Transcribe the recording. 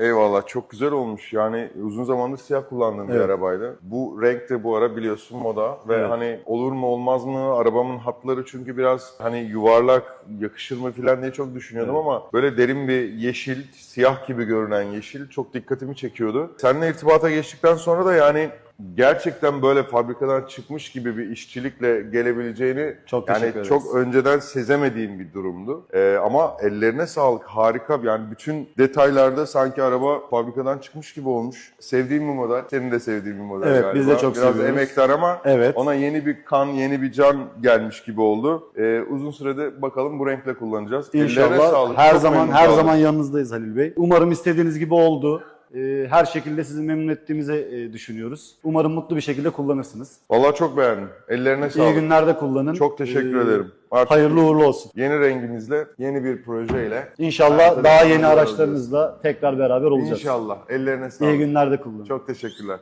Eyvallah çok güzel olmuş. Yani uzun zamandır siyah kullandığım bir Evet. arabaydı. Bu renk de bu ara biliyorsun moda ve Evet. hani olur mu olmaz mı arabamın hatları çünkü biraz hani yuvarlak yakışır mı falan diye çok düşünüyordum Evet. ama böyle derin bir yeşil, siyah gibi görünen yeşil çok dikkatimi çekiyordu. Seninle irtibata geçtikten sonra da yani gerçekten böyle fabrikadan çıkmış gibi bir işçilikle gelebileceğini Çok yani ederiz. çok önceden sezemediğim bir durumdu. Ee, ama ellerine sağlık. Harika. Yani bütün detaylarda sanki araba fabrikadan çıkmış gibi olmuş. Sevdiğim bir model. Senin de sevdiğin bir model Evet, galiba. biz de çok Biraz seviyoruz. emektar ama Evet. ona yeni bir kan, yeni bir can gelmiş gibi oldu. Ee, uzun sürede bakalım bu renkle kullanacağız. İnşallah sağlık. her Çok zaman her zaman yanınızdayız Halil Bey. Umarım istediğiniz gibi oldu. Ee, Her şekilde sizi memnun ettiğimizi e, düşünüyoruz. Umarım mutlu bir şekilde kullanırsınız. Vallahi çok beğendim. Ellerine İyi sağlık. günlerde kullanın. Çok teşekkür Ee, ederim. Artık Hayırlı uğurlu olsun. Yeni rengimizle, yeni bir projeyle. İnşallah daha yeni ediyoruz. araçlarınızla tekrar beraber olacağız. İnşallah. Ellerine sağlık. İyi günlerde kullanın. Çok teşekkürler.